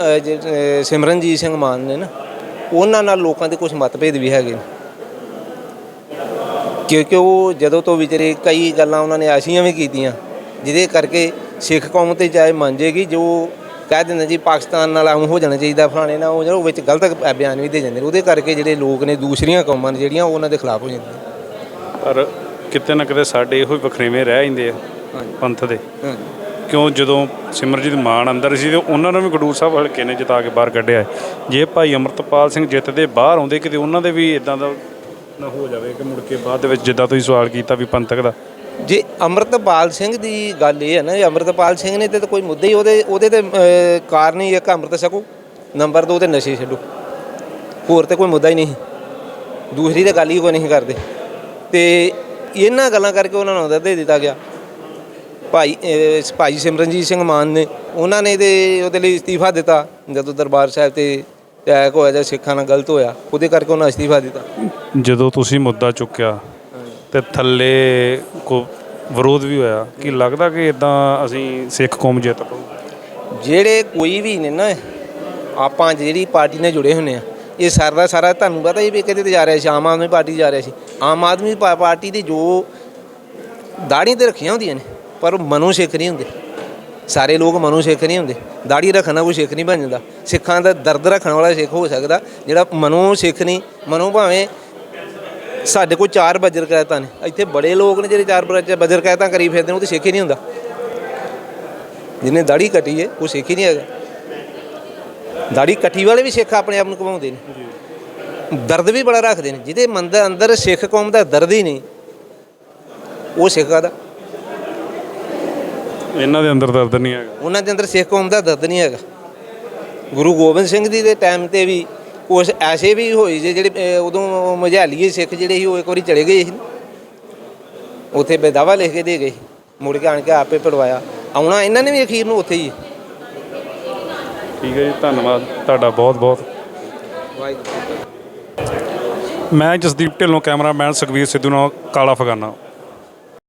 B: ਸਿਮਰਨਜੀਤ ਸਿੰਘ ਮਾਨ ਨੇ ਨਾ ਉਹਨਾਂ ਨਾਲ ਲੋਕਾਂ ਦੇ ਕੁਝ ਮਤਭੇਦ ਵੀ ਹੈਗੇ ਨੇ। ਕਿਉਂਕਿ ਉਹ ਜਦੋਂ ਤੋਂ ਵਿਚਰੇ ਕਈ ਗੱਲਾਂ ਉਹਨਾਂ ਨੇ ਐਸੀਆਂ ਵੀ ਕੀਤੀਆਂ ਜਿਹਦੇ ਕਰਕੇ ਸਿੱਖ ਕੌਮ ਤੇ ਚਾਹੇ ਮੰਨ ਜੇਗੀ ਜੋ ਕਹਿ ਦਿੰਦੇ ਜੀ ਪਾਕਿਸਤਾਨ ਨਾਲ ਆਉਂ ਹੋ ਜਾਣਾ ਚਾਹੀਦਾ ਫਲਾਣੇ ਨਾਲ ਉਹ ਜਿਹੜਾ ਉਹ ਵਿੱਚ ਗਲਤ ਬਿਆਨ ਵੀ ਦੇ ਜਾਂਦੇ ਨੇ ਉਹਦੇ ਕਰਕੇ ਜਿਹੜੇ ਲੋਕ ਨੇ ਦੂਸਰੀਆਂ ਕੌਮਾਂ ਨੇ ਜਿਹੜੀਆਂ ਉਹ ਉਹਨਾਂ ਦੇ ਖਿਲਾਫ ਹੋ ਜਾਂਦੀਆਂ
E: ਪਰ ਕਿਤੇ ਨਾ ਕਿਤੇ ਸਾਡੇ ਇਹੋ ਹੀ ਵਖਰੇਵੇਂ ਰਹਿ ਜਾਂਦੇ ਆ ਪੰਥ ਦੇ। ਕਿਉਂ ਜਦੋਂ ਸਿਮਰਜੀਤ ਮਾਨ ਅੰਦਰ ਸੀ ਤੇ ਉਹਨਾਂ ਨੂੰ ਵੀ ਗਡੂਰ ਸਾਹਿਬ ਹਲਕੇ ਨੇ ਜਿਤਾ ਕੇ ਬਾਹਰ ਕੱਢਿਆ ਜੇ ਭਾਈ ਅਮਰਤਪਾਲ ਸਿੰਘ ਜਿੱਤਦੇ ਬਾਹਰ ਆਉਂਦੇ ਕਿਤੇ ਉਹਨਾਂ ਦੇ ਵੀ ਇਦਾਂ ਦਾ ਨਾ ਹੋ ਜਾਵੇ ਕਿ ਮੁੜ ਕੇ ਬਾਅਦ ਦੇ ਵਿੱਚ ਜਿੱਦਾਂ ਤੁਸੀਂ ਸਵਾਲ ਕੀਤਾ ਵੀ ਪੰਥਕ ਦਾ
B: ਜੇ ਅੰਮ੍ਰਿਤਪਾਲ ਸਿੰਘ ਦੀ ਗੱਲ ਇਹ ਹੈ ਨਾ ਅੰਮ੍ਰਿਤਪਾਲ ਸਿੰਘ ਨੇ ਤੇ ਤਾਂ ਕੋਈ ਮੁੱਦਾ ਹੀ ਉਹਦੇ ਉਹਦੇ ਤੇ ਕਾਰਨ ਹੀ ਇੱਕ ਅੰਮ੍ਰਿਤ ਛਕੋ। ਨੰਬਰ 2 ਤੇ ਨਸ਼ੇ ਛੱਡੋ। ਹੋਰ ਤੇ ਕੋਈ ਮੁੱਦਾ ਹੀ ਨਹੀਂ ਦੂਸਰੀ ਤੇ ਗੱਲ ਹੀ ਕੋਈ ਨਹੀਂ ਕਰਦੇ। ਤੇ ਇਹਨਾਂ ਗੱਲਾਂ ਕਰਕੇ ਉਹਨਾਂ ਨੂੰ ਅਹੁਦਾ ਦੇ ਦਿੱਤਾ ਗਿਆ। ਭਾਈ ਭਾਈ ਸਿਮਰਨਜੀਤ ਸਿੰਘ ਮਾਨ ਨੇ, ਉਹਨਾਂ ਨੇ ਤੇ ਉਹਦੇ ਲਈ ਅਸਤੀਫਾ ਦਿੱਤਾ। ਜਦੋਂ ਦਰਬਾਰ ਸਾਹਿਬ ਤੇ ਅਟੈਕ ਹੋਇਆ ਜਾਂ ਸਿੱਖਾਂ ਨਾਲ ਗਲਤ ਹੋਇਆ, ਉਹਦੇ ਕਰਕੇ ਉਹਨਾਂ ਅਸਤੀਫਾ ਦਿੱਤਾ।
E: ਜਦੋਂ ਤੁਸੀਂ ਮੁੱਦਾ ਚੁੱਕਿਆ ਤੇ ਥੱਲੇ ਕੋ ਵਿਰੋਧ ਵੀ ਹੋਇਆ। ਕਿ ਲੱਗਦਾ ਕਿ ਇਦਾਂ ਅਸੀਂ ਸਿੱਖ ਕੌਮ ਜਿੱਤ ਪਾਊ?
B: ਜਿਹੜੇ ਕੋਈ ਵੀ ਨੇ ਨਾ, ਆਪਾਂ ਜਿਹੜੀ ਪਾਰਟੀ ਨਾਲ ਜੁੜੇ ਹੁੰਨੇ ਆ, ਇਹ ਸਾਰਾ ਦਾ ਸਾਰਾ ਤੁਹਾਨੂੰ ਪਤਾ ਹੀ ਵੀ ਕਿਤੇ ਤੇ ਜਾ ਰਿਹਾ ਸੀ, ਆਮ ਆਦਮੀ ਪਾਰਟੀ ਜਾ ਰਿਹਾ ਸੀ। ਆਮ ਆਦਮੀ ਪਾ- ਪਾਰਟੀ ਦੀ ਜੋ ਦਾੜੀ ਤੇ ਰੱਖੀਆਂ ਹੁੰਦੀਆਂ ਨੇ, ਪਰ ਉਹ ਮਨੋਂ ਸਿੱਖ ਨਹੀਂ ਹੁੰਦੇ। ਸਾਰੇ ਲੋਕ ਮਨੋਂ ਸਿੱਖ ਨਹੀਂ ਹੁੰਦੇ। ਦਾੜੀ ਰੱਖਣਾ ਕੋਈ ਸਿੱਖ ਨਹੀਂ ਬਣ ਜਾਂਦਾ। ਸਿੱਖਾਂ ਦਾ ਦਰਦ ਰੱਖਣ ਵਾਲਾ ਸਿੱਖ ਹੋ ਸਕਦਾ, ਜਿਹੜਾ ਮਨੋਂ ਸਿੱਖ ਨਹੀਂ, ਮਨੋਂ ਭਾਵੇਂ ਸਾਡੇ ਕੋਲ ਚਾਰ ਬਜਰ ਕਹਿਤਾਂ ਨੇ। ਇੱਥੇ ਬੜੇ ਲੋਕ ਨੇ ਜਿਹੜੇ ਚਾਰ ਬਜਰ ਬਜਰ ਕਹਿਤਾਂ ਕਰੀ ਫਿਰਦੇ ਨੇ ਉਹ ਤੇ ਸਿੱਖ ਹੀ ਨਹੀਂ ਹੁੰਦਾ। ਜਿਹਨੇ ਦਾੜੀ ਕੱਟੀ ਹੈ ਉਹ ਸਿੱਖ ਹੀ ਨਹੀਂ ਹੈਗਾ। ਦਾੜੀ ਕੱਟੀ ਵਾਲੇ ਵੀ ਸਿੱਖ ਆਪਣੇ ਆਪ ਨੂੰ ਕਮਾਉਂਦੇ ਨੇ। ਦਰਦ ਵੀ ਬੜਾ ਰੱਖਦੇ ਨੇ। ਜਿਹਦੇ ਮਨ ਦੇ ਅੰਦਰ ਸਿੱਖ ਕੌਮ ਦਾ ਦਰਦ ਹੀ ਨਹੀਂ ਉਹ ਸਿੱਖਾ ਦਾ
E: ਇਹਨਾਂ ਦੇ ਅੰਦਰ ਦਰਦ ਨਹੀਂ ਹੈਗਾ।
B: ਉਹਨਾਂ ਦੇ ਅੰਦਰ ਸਿੱਖ ਕੌਮ ਦਾ ਦਰਦ ਨਹੀਂ ਹੈਗਾ। ਗੁਰੂ ਗੋਬਿੰਦ ਸਿੰਘ ਜੀ ਦੇ ਟਾਈਮ ਤੇ ਵੀ ਕੁਛ ਐਸੇ ਵੀ ਹੋਏ ਜੇ ਜਿਹੜੇ ਉਦੋਂ ਮਝਾਲੀਏ ਸਿੱਖ ਜਿਹੜੇ ਸੀ ਉਹ ਇੱਕ ਵਾਰੀ ਚਲੇ ਗਏ ਸੀ। ਉੱਥੇ ਬੇਦਾਵਾ ਲਿਖ ਕੇ ਦੇ ਗਏ ਮੁੜ ਕੇ ਆਣ ਕੇ ਆਪੇ ਪੜਵਾਇਆ। ਆਉਣਾ ਇਹਨਾਂ ਨੇ ਵੀ ਅਖੀਰ ਨੂੰ ਉੱਥੇ ਹੀ।
E: ਠੀਕ ਹੈ ਜੀ ਧੰਨਵਾਦ ਤੁਹਾਡਾ ਬਹੁਤ ਬਹੁਤ। ਮੈਂ ਜਸਦੀਪ ਢਿੱਲੋਂ ਕੈਮਰਾਮੈਨ ਸੁਖਵੀਰ ਸਿੱਧੂ ਨਾਲ ਕਾਲਾ ਫਗਾਨਾ।